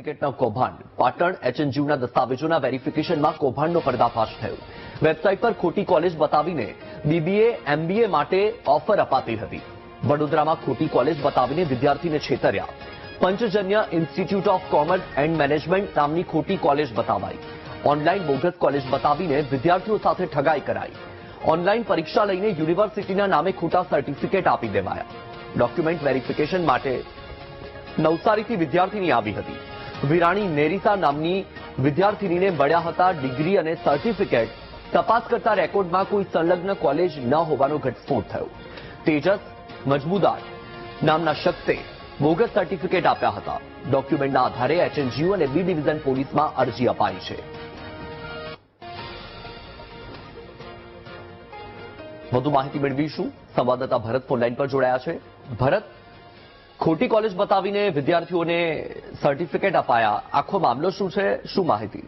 સર્ટિફિકેટના કૌભાંડ. પાટણ એચએનજીયુના દસ્તાવેજોના વેરિફિકેશનમાં કૌભાંડનો પર્દાફાશ થયો. વેબસાઇટ પર ખોટી કોલેજ બતાવીને બીબીએ એમબીએ માટે ઓફર અપાતી હતી. વડોદરામાં ખોટી કોલેજ બતાવીને વિદ્યાર્થીને છેતર્યા. Panchajanya institute of commerce and management નામની ખોટી કોલેજ બતાવાઈ. ઓનલાઈન બોગસ કોલેજ બતાવીને વિદ્યાર્થીઓ સાથે ઠગાઈ કરાઈ. ઓનલાઈન પરીક્ષા લઈને યુનિવર્સિટીના નામે ખોટા સર્ટિફિકેટ આપી દેવાયા. ડોક્યુમેન્ટ વેરિફિકેશન માટે નવસારીથી વિદ્યાર્થીની આવી હતી. વિરાણી નેરિસા નામની વિદ્યાર્થીનીને મળ્યા હતા ડિગ્રી અને સર્ટિફિકેટ. તપાસ કરતા રેકોર્ડમાં કોઈ સંલગ્ન કોલેજ ન હોવાનો ઘટસ્ફોટ થયો. તેજસ મજબૂદાર નામના શખ્સે બોગસ સર્ટિફિકેટ આપ્યા હતા. ડોક્યુમેન્ટના આધારે એચએનજીયુ અને બી ડિવિઝન પોલીસમાં અરજી અપાઈ છે. વધુ માહિતી મેળવીશું. સંવાદદાતા ભરત ફોનલાઈન પર જોડાયા છે. ભરત ખોટી કોલેજ બતાવીને વિદ્યાર્થીઓને સર્ટિફિકેટ અપાયા. આખો મામલો શું છે? શું માહિતી?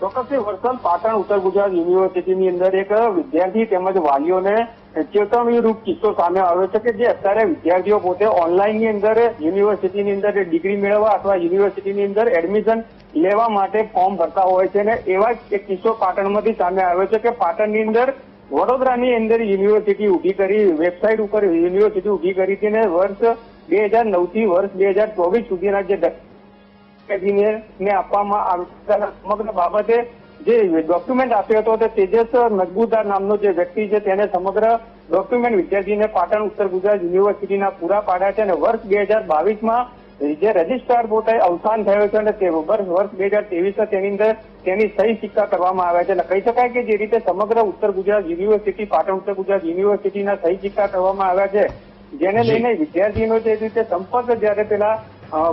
ચોક્કસથી વલસાડ પાટણ, ઉત્તર ગુજરાત યુનિવર્સિટીની અંદર એક વિદ્યાર્થી તેમજ વાલીઓને ચેતવણીરૂપ કિસ્સો સામે આવ્યો છે કે જે અત્યારે વિદ્યાર્થીઓ પોતે ઓનલાઈનની અંદર યુનિવર્સિટીની અંદર ડિગ્રી મેળવવા અથવા યુનિવર્સિટીની અંદર એડમિશન લેવા માટે ફોર્મ ભરતા હોય છે અને એવા જ એક કિસ્સો પાટણમાંથી સામે આવ્યો છે કે પાટણની અંદર વડોદરાની અંદર યુનિવર્સિટી ઊભી કરી વેબસાઇટ ઉપર યુનિવર્સિટી ઊભી કરી હતી અને વર્ષ બે હજાર નવથી વર્ષ બે હજાર ચોવીસ સુધીના જે ને આપવામાં આવતા સમગ્ર બાબતે જે ડોક્યુમેન્ટ આપ્યો હતો તે તેજસ મજબૂદાર નામનો જે વ્યક્તિ છે, તેને સમગ્ર ડોક્યુમેન્ટ વિદ્યાર્થીને પાટણ ઉત્તર ગુજરાત યુનિવર્સિટીના પૂરા પાડ્યા છે અને વર્ષ બે હજાર બાવીસમાં જે રજિસ્ટ્રાર પોતે અવસાન થયો છે અને તે વર્ષ બે હજાર તેવીસ તેની અંદર તેની સહી સિક્કા કરવામાં આવ્યા છે. અને કહી શકાય કે જે રીતે સમગ્ર ઉત્તર ગુજરાત યુનિવર્સિટી, પાટણ ઉત્તર ગુજરાત યુનિવર્સિટીના સહી સિક્કા કરવામાં આવ્યા છે જેને લઈને વિદ્યાર્થીનો જે રીતે સંપર્ક જ્યારે પેલા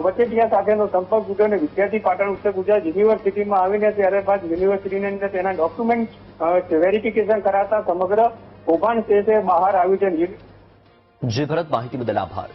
વચેટિયા સાથેનો સંપર્ક તૂટ્યો અને વિદ્યાર્થી પાટણ ઉત્તર ગુજરાત યુનિવર્સિટીમાં આવીને ત્યારે બાદ યુનિવર્સિટીની અંદર તેના ડોક્યુમેન્ટ વેરિફિકેશન કરાતા સમગ્ર કૌભાંડ છે તે બહાર આવ્યું છે. જે ભરત માહિતી બદલ આભાર.